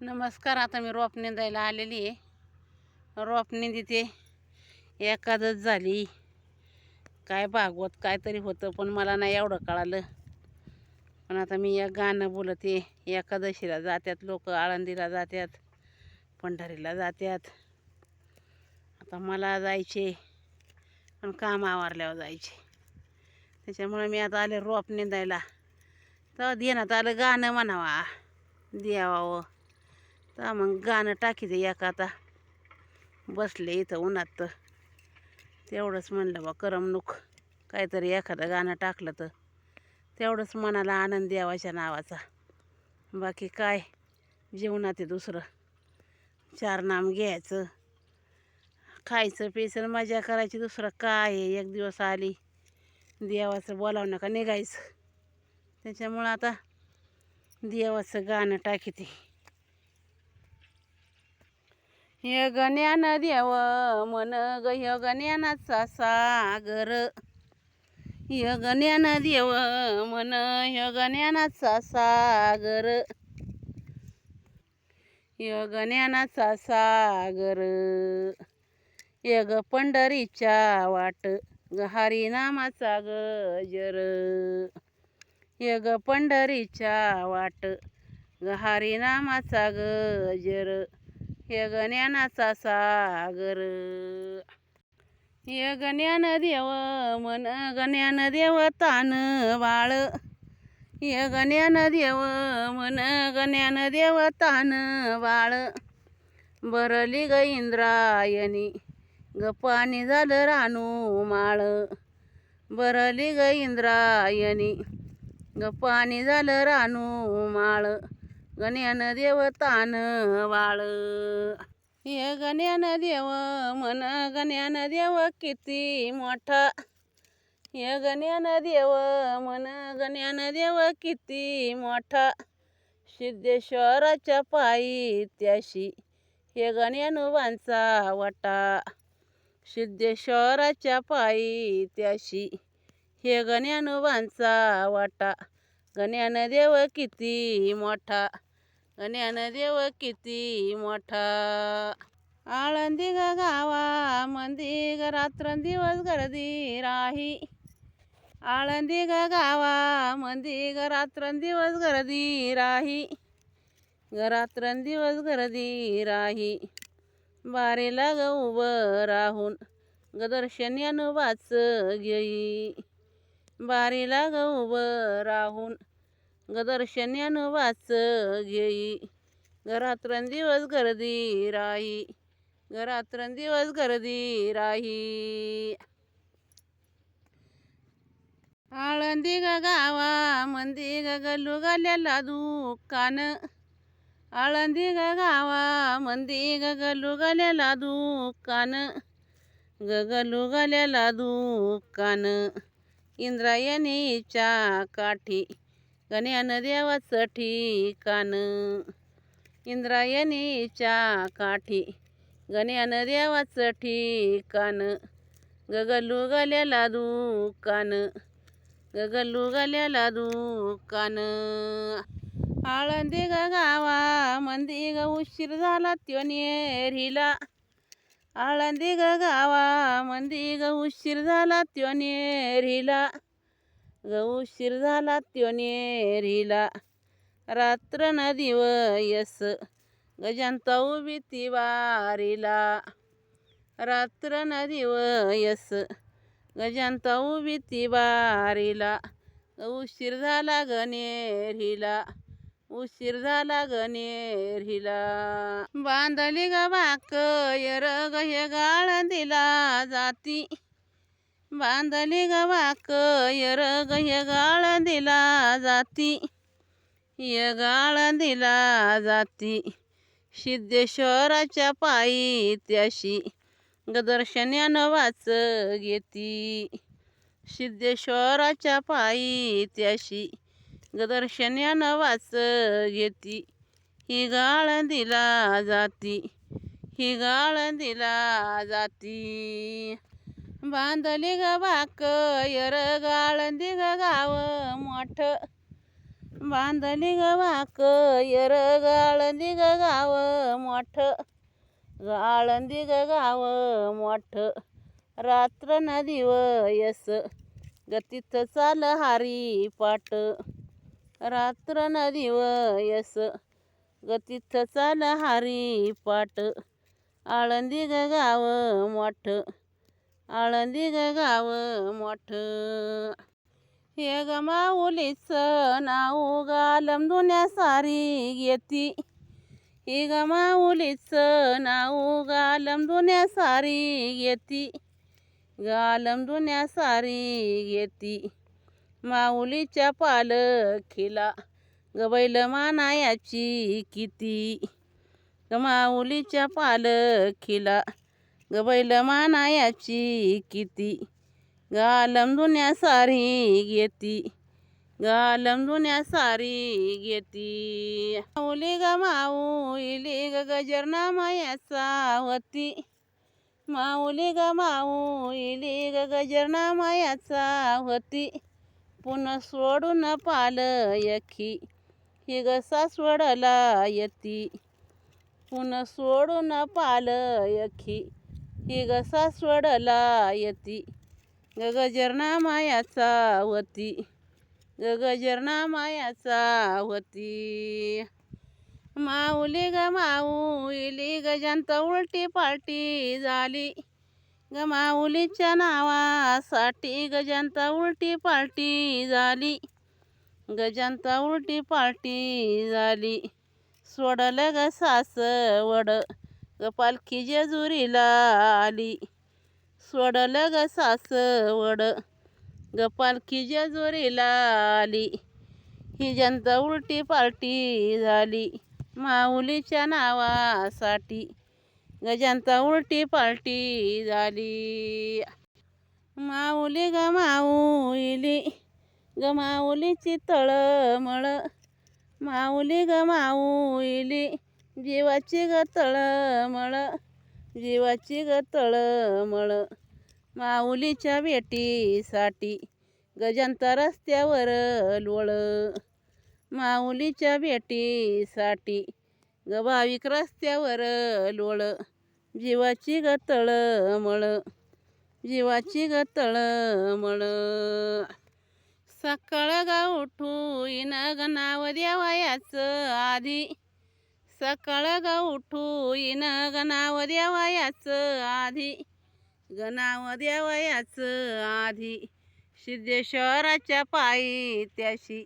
नमस्कार आता मी रोप निंदायला आलेली आहे. रोप निंदिते एखादच झाली. काय भागवत काहीतरी होतं पण मला नाही एवढं कळालं. पण आता मी एक गाणं बोलते एकादशीला जात्यात लोक आळंदीला जात्यात पंढरीला जात्यात. आता मला जायचे पण काम आवारल्यावर जायचे त्याच्यामुळे मी आता आले रोप निंदायला. तर देण्यात आलं गाणं म्हणावा. द्यावावं तर मग गाणं टाकीते एक आता. बसले इथं उन्हात तर. तेवढंच म्हणलं बा करमणूक. काहीतरी एखादं गाणं टाकलं तर. तेवढंच मनाला आनंद द्यावाच्या नावाचा. बाकी काय? जीवनात आहे दुसरं. चार नाम घ्यायचं. खायचं पियचं मजा करायची. दुसरं काय आहे? एक दिवस आली. देवाचं बोलावं नका निघायचं? त्याच्यामुळं आता देवाचं गाणं टाकी ते हे गण्यान देव मन ग ह्य गण्यानाचा सागर. ह्य गण्यान देव मन ह्य गण्यानाचा सागर. ह्य गण्यानाचा सागर. य ग पंढरीच्या वाट ग हरिनामाचा गजर. य ग पंढरीच्या वाट ग हरिनामाचा गजर. हे गण्यानाचा सागर. हे गण्यान देव मन गण्यान देव तान बाळ. हे गण्यान देव मन गण्यान देव तान बाळ. बरली ग इंद्रायणी ग पाणी झालं रानू माळ. बरली ग इंद्रायणी ग पाणी झालं रानू माळ. गण्यान देव तान वाळ. हे गण्यान देव मन गण्यान देव किती मोठा. हे गण्यान देव मन गण्यान देव किती मोठा. सिद्धेश्वराच्या पायी त्याशी हे गण्यानुबांचा वाटा. सिद्धेश्वराच्या पायी त्याशी हे गण्यानुबांचा वाटा. गण्यानदेव किती मोठा. ज्ञानदेव किती मोठा. आळंदी ग गावा मंदी ग रात्रंदिवस गर्दी राही. आळंदी ग गावा मंदी ग रात्रंदिवस गर्दी राही. ग रात्रंदिवस गर्दी राही. बारीला ग उभं राहून ग दर्शन्यानं वाच घेई. बारीला ग उभं राहून दर्शन्यानं वाच घेई. घरात रात्रंदिवस गर्दी राही. घरात रात्रंदिवस गर्दी राही. आळंदी ग गावा मंदी ग गल्लू गाल्याला दुकान आळंदी ग गावा मंदी ग गल्लू गाल्याला दुकान ग गल्लू गाल्याला दुकान इंद्रायणीच्या काठी गण्यान देवाचं ठिकाण. इंद्रायणीच्या काठी. गण्यान देवाचं ठिकाण. गगलू गल्याला दुकान. गगलू गल्याला दुकान. आळंदी ग गावा मंदी ग उशीर झाला त्यो नेरीला. आळंदी ग गावा मंदी ग उशीर झाला त्यो नेरीला. ग उशीर झाला त्यो नेरीला. रात्र न दिवस गजांता उभी ती वारीला. रात्र न दिवस गजांता उभी ती वारीला. उशीर झाला गणेरीला उशीर झाला गणेरीला बांधली ग बाक यर ग हे गाळ दिला जाती. बांधली गवाक बाक यर ग हे गाळ दिला जाती. य गाळ दिला जाती. सिद्धेश्वराच्या पायी त्याशी गदर्शन्यान वाच घेती. सिद्धेश्वराच्या पायी त्याशी गदर्शन्यान वाच घेती. ही गाळ दिला जाती. ही गाळ दिला जाती. बांधली ग बाक यर गाळंदी ग गाव मोठ. बांधली ग वाक यर गाळंदी ग गाव मोठ. गाळंदी ग गाव मोठ. रात्र न यस गतीत चाल हारी पाट. रात्र न यस गतीत चाल हारी पाट. आळंदी ग गाव मोठ. आळंदी ग गाव मोठ हे ग माऊलीचं नाव गालम दुन्या सारी घेती हे ग माऊलीचं नाव गालम दुन्या सारी घेती गालम दुन्या सारी घेती माऊलीच्या पालखीला गबैल मानायाची किती. ग माऊलीच्या पालखीला गबैल मानायाची किती? गालम दुन्या सारी घेती. गालम दुन्या सारी घेती. माऊली ग माऊली ग गजरना मायाचा होती माऊली ग माऊली ग गजरना मायाचा होती पुन्हा सोडून पाल यखी ही ग सासवडला येती. पुन्हा सोडून पाल यखी ही ग सासवडला येती ग गजरना मायाचा वती. ग गजरना मायाचा वती माऊली ग माऊली गजांत उलटी पालटी झाली. ग माऊलीच्या नावासाठी गजांता उलटी पालटी झाली. गजांता उलटी पालटी झाली. सोडलं ग सासवड. ग पालखी जेजुरीला आली सोडलं ग सासवड. ग पालखी जेजुरीला आली ही जनता उलटी पालटी झाली. माऊलीच्या नावासाठी गजांता उलटी पालटी झाली. माऊली ग माऊली. ग माऊलीची तळमळ. माऊली ग माऊली. जीवाची ग तळमळ जीवाची ग तळमळ माऊलीच्या भेटीसाठी गजांता रस्त्यावर लोळ. माऊलीच्या भेटीसाठी ग भाविक रस्त्यावर लोळ. जीवाची ग तळमळ जीवाची ग तळमळ सकाळ गा उठू इन ग नाव देवायाचं आधी सकाळ गा उठू इन गणाव देवायाचं आधी. गणाव नाव देवायाचं आधी. सिद्धेश्वराच्या पायी त्याशी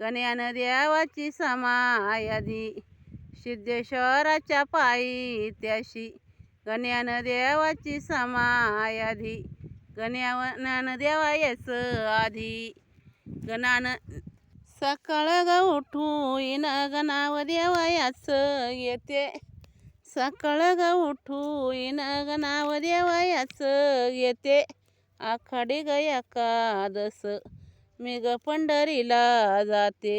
कन्यान देवाची समायाधी. सिद्धेश्वराच्या पायी त्याशी कन्यान देवाची समायाधी. कन्यान देवायच आधी. गणान सकाळ ग उठू इन गणाव देवायाच येते. सकाळ ग उठू इन गणाव देवायाच येते. आखाडी ग एकादस मी ग पंढरीला जाते.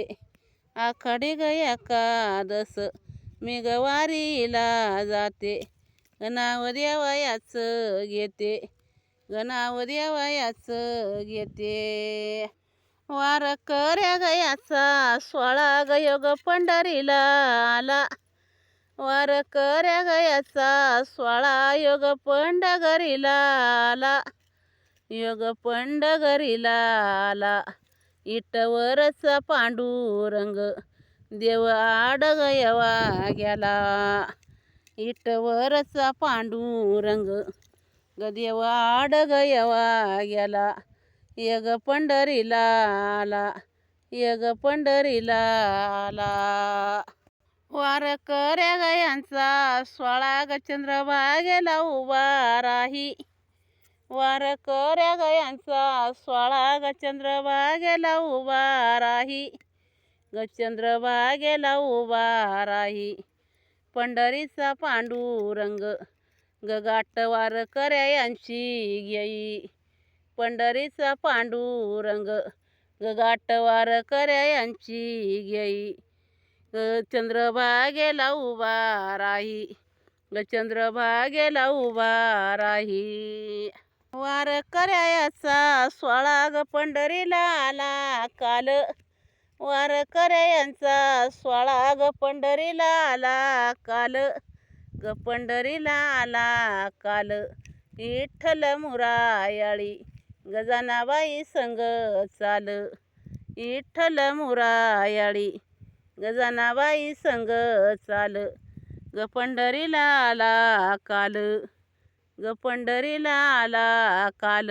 आखाडी ग एकादस मी ग वारीला जाते. गणाव देवायाच घेते गणाव देवायाच घेते वार कर्या गयाचा सोळा ग योग पंढरीला आला. वार कर्या गयाचा सोळा योग पंढगरीला आला. योग पंढगरीला आला. इटवरचा पांडुरंग देव आडगयवा गेला. इटवरचा पांडुरंग ग देव आडगयवा गेला. यग पंढरीला आला यग पंढरीला आला. वार कर्या गयांचा सोळा ग चंद्रभागेला उभा राही. वार कर्या गयांचा सोळा ग चंद्रभागेला उभा राही. ग चंद्रभागेला उभा राही. पंढरीचा पांडुरंग ग गाठ वार कर्या यांची घेई पंढरीचा पांडुरंग ग गाठ कर्या यांची घेई. ग चंद्रभागेला उभा राही ग चंद्रभागेला उभा राही. वार कर्याचा सोळा ग पंढरीला आला काल. वारकऱ्यांचा सोळा ग पंढरीला आला काल. ग पंढरीला आला काल. विठ्ठल मुरायाळी गजानाबाई संग चाल. विठ्ठल मुरायाळी. गजानाबाई संग चाल. ग पंढरीला आला काल. ग पंढरीला आला काल.